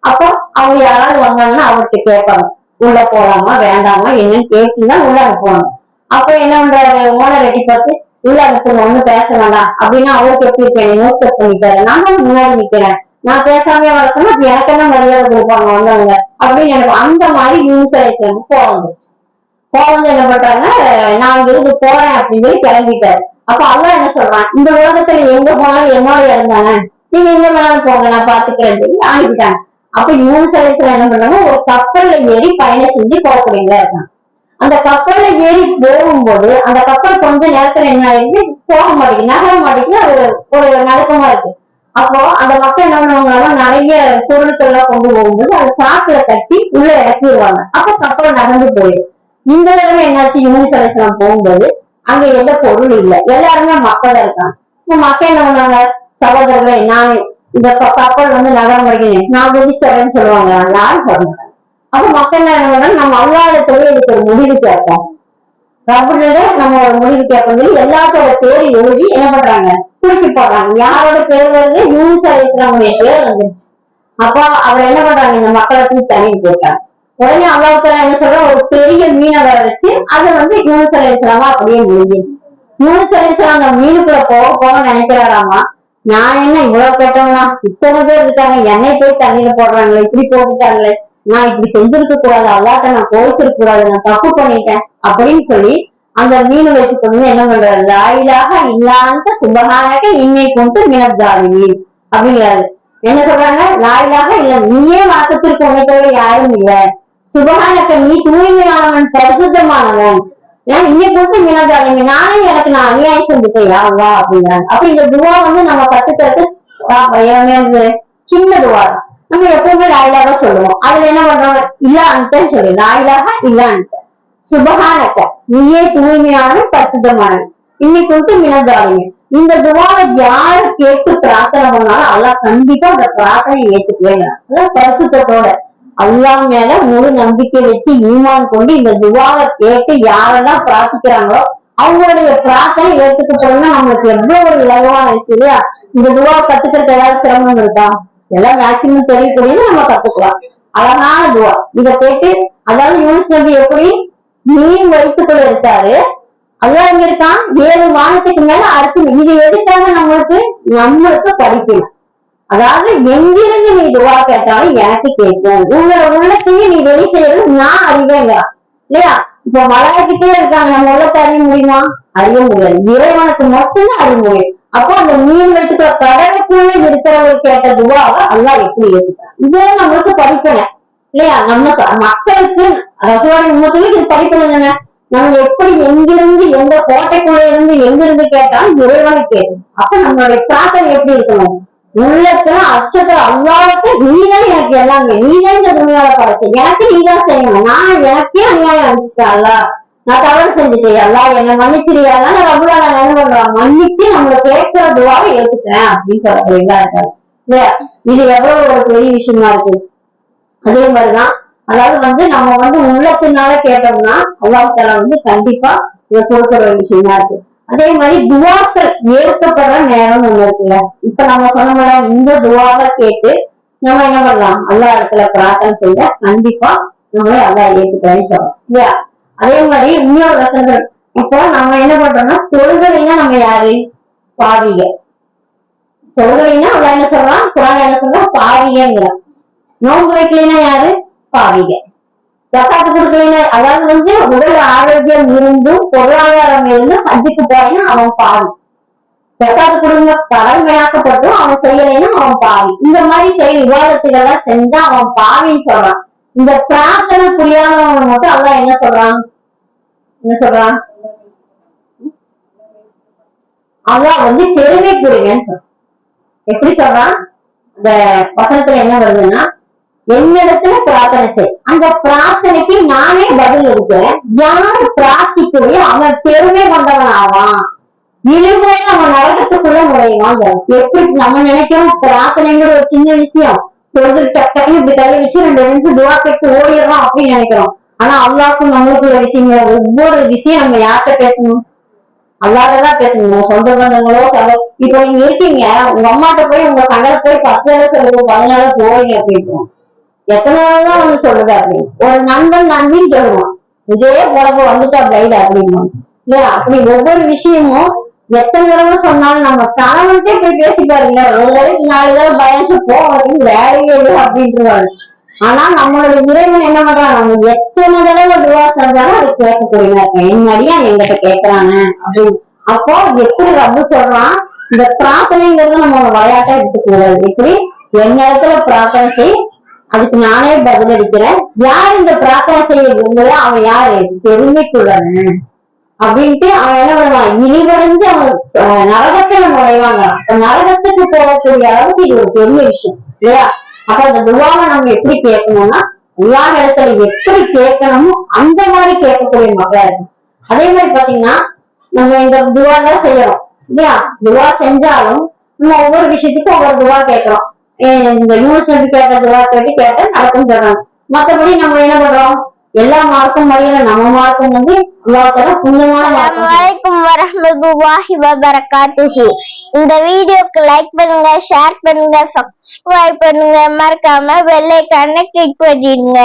அப்போ அவங்க யாராவது வந்தாங்கன்னா அவர்கிட்ட கேட்பாங்க. உள்ள போலாமா? வேண்டாமா? என்னன்னு கேட்டுதான் உள்ள போவாங்க அப்ப என்ன பண்றாரு? ஓனர் எட்டி பார்த்து உள்ள அனுப்புங்க ஒண்ணும் பேச வேண்டாம். அப்படின்னா அவருக்கு எப்படி இருக்கேன் மோஸ்ட் கட் பண்ணிட்டாரு. நான் தான் முன்னாடி நிக்கிறேன். நான் பேசாமே வர சொன்னா அப்ப எனக்கு என்ன மரியாதை கொடுப்பாங்க வந்தவங்க? அப்படின்னு எனக்கு அந்த மாதிரி யூனிசலைஸ்ல கோவம் வந்துருச்சு. கோவம் வந்து என்ன பண்றாங்க நான் அங்க இருந்து போறேன் அப்படின்னு சொல்லி கிளம்பிட்டாரு. அப்ப அவன் என்ன சொல்றான்? இந்த உலகத்துல எங்க போனாலும் என்னோட இருந்தாங்க நீங்க எங்க வேணாலும் போங்க நான் பாத்துக்கிறேன் சொல்லி அனுப்பிட்டாங்க அப்ப யூனிசலைஸ்ல என்ன பண்றாங்க ஒரு கப்பல்ல ஏறி பயணம் செஞ்சு போகக்கூடியவங்களா இருக்காங்க. அந்த கப்பல்ல ஏறி போகும்போது அந்த கப்பல் கொஞ்ச நேரத்துல என்ன ஆயிடுது போக மாட்டேங்குது நகர மாட்டேங்குது அது ஒரு நடுக்கமா இருக்கு. அப்போ அந்த மக்கள் என்ன பண்ணுவாங்கன்னா நிறைய பொருட்கள் எல்லாம் கொண்டு போகும்போது அந்த சாக்குல கட்டி உள்ள இறக்கிடுவாங்க அப்ப கப்பல் நடந்து போயிடும். இந்த தடவை என்னாச்சு? யூனிசலேஷன் போகும்போது அங்க எந்த பொருள் இல்லை. எல்லாருமே மக்கள் தான் இருக்காங்க. இப்ப மக்கள் என்ன பண்ணாங்க? சகோதரர்களை நான் இந்த கப்பல் வந்து நகரம் வரைக்கும் நான் குதிச்சறேன்னு சொல்லுவாங்க. யாரும் சொல்ல அப்ப மக்கள் என்ன நம்ம அல்லாடத்துல இதுக்கு ஒரு முடிவு கேட்போம். ரப்பனிட நம்ம ஒரு முடிவு கேட்போம் சொல்லி எல்லாத்தோட பேர் எழுதி என்ன பண்றாங்க? குறிக்கி போடுறாங்க. யாரோட பேர் வருது? யூனிஸ் அலிஸ்லாமுடைய பேர் வந்துருச்சு. அப்போ அவர் என்ன பண்றாங்க? இந்த மக்களை தூக்கி தண்ணி போட்டாங்க. உடனே அல்லாஹ் என்ன சொல்ற ஒரு பெரிய மீனவரை வச்சு அதை வந்து யூஸ் அலிஸ்லாமா அப்படியே முடிஞ்சிருச்சு. யூனிஸ் அலிஸ்லாம் அந்த மீனுக்குள்ள போக போக நினைக்கிறாராமா? நான் என்ன இவ்வளவு கேட்டவங்களா இத்தனை பேர் இருக்காங்க. என்னை போய் தண்ணியில போடுறாங்களே? இப்படி போட்டுட்டாங்களே? நான் இப்படி செஞ்சிருக்க கூடாது அல்லாட்ட நான் கோவிச்சிருக்க கூடாது நான் தப்பு பண்ணிட்டேன் அப்படின்னு சொல்லி அந்த மீன் வச்சுக்கொண்டு என்ன பண்றாரு லாயிலாக இல்லாத சுபகானக இன்னை கொண்டு மினத்தாவி அப்படிங்கிறாரு என்ன சொல்றாங்க? லாயிலாக இல்ல நீயே வணக்கத்திற்கு உன்னை தவிர யாரும் இல்ல. சுபகானக்க நீ தூய்மையானவன் பரிசுத்தமானவன். ஏன் இன்னை கொண்டு மினத்தாவி நானே எனக்கு நான் அநியாயம் செஞ்சுட்டேன் யாவா அப்படிங்கிறாங்க. அப்ப இந்த துவா வந்து நம்ம கத்துக்கிறது சின்ன துவா தான். நம்ம எப்பவுமே லாயிலாக சொல்லுவோம். அதுல என்ன பண்றோம்? இல்ல அன்ட்டு சொல்லி. லாயிலாக இல்ல அன்ட்டு சுபகானக்க நீயே தூய்மையான பரிசுத்தமான இன்னைக்கு வந்து மினதாலிங்க இந்த துவாவை யார் கேட்டு பிரார்த்தனை பண்ணாலும் அல்லாஹ் கண்டிப்பா அந்த பிரார்த்தனை ஏத்துக்குவேங்க அதான் பரிசுத்தத்தோட. அல்லாஹ் மேல முழு நம்பிக்கை வச்சு ஈமான் கொண்டு இந்த துவாவை கேட்டு யாரெல்லாம் பிரார்த்திக்கிறாங்களோ அவங்களுடைய பிரார்த்தனை ஏத்துக்கிட்டோம்னா நம்மளுக்கு எவ்வளவு ஒரு இலகுவான இல்லையா இந்த துவா கத்துக்கிறது ஏதாவது சிரமம் இருக்கா? எல்லாம் மேக்சிமம் தெரியக்கூடியது நம்ம கத்துக்கலாம். அழகான துவா இத கேட்டு அதாவது யூனிஸ் நபி எப்படி மீன் வைத்துக்குள்ள இருக்காரு அல்லாஹ் இங்க இருக்கான். ஏழு வானத்துக்கு மேல அரசு இது எதுக்காக நம்மளுக்கு நம்மளுக்கு படிக்கணும்? அதாவது எங்கிருந்து நீ துவா கேட்டாலும் எனக்கு கேட்கும். உங்களோட உள்ளத்தையும் நீ வெளி செய்யறது நான் அறிவேங்கிறான் இல்லையா? இப்ப வளர்த்துட்டே இருக்காங்க. நம்ம உள்ளத்தை அறிய முடியுமா? அறிய முடியாது. இறைவனுக்கு மட்டும்தான் அறிய முடியும். அப்போ அந்த மீன் வயிற்றுக்குள்ள கடலுக்குள்ள இருக்கிறவங்க கேட்ட துவாவை அல்லா எப்படி ஏற்றுக்கிறான் இதெல்லாம் நம்மளுக்கு படிக்கணும் இல்லையா? நம்ம மக்களுக்கு ரசவாடி உண்மத்துல இது படிக்கணும் தானே? நம்ம எப்படி எங்கிருந்து எந்த கோட்டைக்குள்ள இருந்து எங்கிருந்து கேட்டாலும் இறைவனை கேட்கும் அப்ப நம்மளுடைய பிரார்த்தனை எப்படி இருக்கணும்? உள்ளத்துல அச்சத்துல அல்லாவுக்கு நீதான் எனக்கு எல்லாமே. நீதான் இந்த துணியால படைச்ச. எனக்கு நீதான் செய்யணும். நான் எனக்கே அநியாயம் அனுப்பிச்சிட்டா நான் தவறு செஞ்சுட்டேன் அல்லா என்ன மன்னிச்சிருக்கா நான் ரபுலா நான் என்ன பண்றேன் மன்னிச்சு நம்மள கேட்கிற துவாவை ஏத்துக்கிறேன் அப்படின்னு சொல்லக்கூடியதா இருக்காரு. இல்லையா? இது எவ்வளவு ஒரு பெரிய விஷயமா இருக்கு. அதே மாதிரிதான் அதாவது வந்து நம்ம வந்து உள்ளத்தினால கேட்டோம்னா அல்லாஹால வந்து கண்டிப்பா இதை கொடுக்கிற ஒரு விஷயமா இருக்கு. அதே மாதிரி துவாக்கள் ஏற்கப்படுற நேரம் ஒண்ணு இருக்குல்ல. இப்ப நம்ம சொன்னோம்ல இந்த துவாவை கேட்டு நம்ம என்ன பண்ணலாம்? அல்லா இடத்துல பிரார்த்தனை செய்ய கண்டிப்பா நம்மளே அல்லா ஏத்துக்கிறேன்னு சொல்லலாம் இல்லையா? அதே மாதிரி இன்னொரு வசனங்கள் இப்போ நம்ம என்ன பண்றோம்னா தொழுகைன்னா நம்ம யாரு? பாவிக. தொழுகைன்னா அல்லா என்ன சொல்றான்? குரான் என்ன சொல்றான்? பாவிகங்கிறான். நோன்பு வைக்கலைன்னா யாரு? பாவிக. ஜக்காத்து கொடுக்கலைன்னா அதாவது வந்து உடல் ஆரோக்கியம் இருந்தும் பொருளாதாரம் இருந்தும் ஹஜ்ஜுக்கு போறேன்னா அவன் பாவி. ஜக்காத்து கொடுங்க கடன்மையாக்கப்பட்டும் அவன் செய்யலைன்னா அவன் பாவி. இந்த மாதிரி செயல் விவாதத்துகள் எல்லாம் செஞ்சா அவன் பாவின்னு சொல்றான். இந்த பிரார்த்தனை புரியாதவங்க மட்டும் அல்லாஹ் என்ன சொல்றான்? என்ன சொல்றான்? அல்லாஹ் வந்து பெருமைக்குரியவன்னு சொல்றான். எப்படி சொல்றான்? அந்த வசனத்துல என்ன வருதுன்னா என்னிடத்துல பிரார்த்தனை செய். அந்த பிரார்த்தனைக்கு நானே பதில் எடுக்கிறேன் யார் பிரார்த்திக்கலையோ அவன் பெருமை கொண்டவன் ஆவான் இனிமே அவன் நரகத்துக்குள்ள நுழைவான். எப்படி நம்ம நினைக்கிறோம்? பிரார்த்தனைங்கிற ஒரு சின்ன விஷயம். சொல்றது டக் டக்குன்னு இப்படி கையை வச்சு ரெண்டு நிமிஷம் துவா கேட்டு ஓடிடுறோம் அப்படின்னு நினைக்கிறோம். ஆனா அல்லாவுக்கும் நம்மளுக்குள்ள விஷயங்கள ஒவ்வொரு விஷயம் நம்ம யார்கிட்ட பேசணும்? அல்லாததான் பேசணும். சொந்த பந்தங்களோ சொல்ல இப்போ நீங்க இருக்கீங்க. உங்க அம்மாட்ட போய் உங்க சங்கட போய் பத்து தடவை சொல்லுவோம் பதினாறு போறீங்க அப்படின்னு எத்தனை தான் வந்து சொல்றது அப்படின்னு ஒரு நண்பன் நண்பின்னு சொல்லுவான். இதே உடம்பு வந்துட்டா பிளைட் அப்படின்னு இல்லையா? அப்படி ஒவ்வொரு விஷயமும் எத்தனை தடவை சொன்னாலும் நம்ம கணவன்ட்டே போய் பேசி பாருங்க. ஒரு தடவைக்கு நாலு தடவை பயந்து போகிறதுக்கு வேலையே இல்லை அப்படின்ட்டுருவாங்க ஆனா நம்மளோட இறைவன் என்ன பண்றான்? நம்ம எத்தனை தடவை துவா செஞ்சாலும் அது கேட்கக்கூடியதா இருக்கு என் எங்கிட்ட கேட்கறாங்க அப்படின்னு. அப்போ எப்படி ரப்பு சொல்றான்? இந்த பிரார்த்தனைங்கிறது நம்ம விளையாட்டா எடுத்துக்கூடாது இப்படி என் இடத்துல பிரார்த்தனை செய். அதுக்கு நானே பதிலடிக்கிறேன் யார் இந்த பிரார்த்தனை செய்ய அவன் யாரு? பெருமைக்குள்ளவன் அப்படின்ட்டு அவன் என்ன பண்ணுவான்? இழிவடைஞ்சு அவன் நரகத்துல நுழைவாங்க நரகத்துக்கு போகக்கூடிய அளவுக்கு இது ஒரு பெரிய விஷயம் இல்லையா? அப்ப அந்த துவாவை நம்ம எப்படி கேட்கணும்னா எல்லா இடத்துல எப்படி கேட்கணுமோ அந்த மாதிரி கேட்கக்கூடிய மக்களா இருக்கும் அதே மாதிரி பாத்தீங்கன்னா நம்ம இந்த துவா தான் செய்யறோம் இல்லையா? துவா செஞ்சாலும் நம்ம ஒவ்வொரு விஷயத்துக்கும் ஒவ்வொரு துவா கேட்கிறோம். இந்த யூனிவர்சிட்டி கேட்ட துவா கேட்டு கேட்டா நடக்கும் சொல்றாங்க. மத்தபடி நம்ம என்ன பண்றோம்? எல்லா மார்க்கும் வரையில நம்ம மார்க்கும் வந்து அல்லாஹ் புண்ணியமான வபரகாத்துஹு. இந்த வீடியோக்கு லைக் பண்ணுங்க ஷேர் பண்ணுங்க சப்ஸ்கிரைப் பண்ணுங்க. மறக்காம வெள்ளை கண்ணை கிளிக் பண்ணிடுங்க.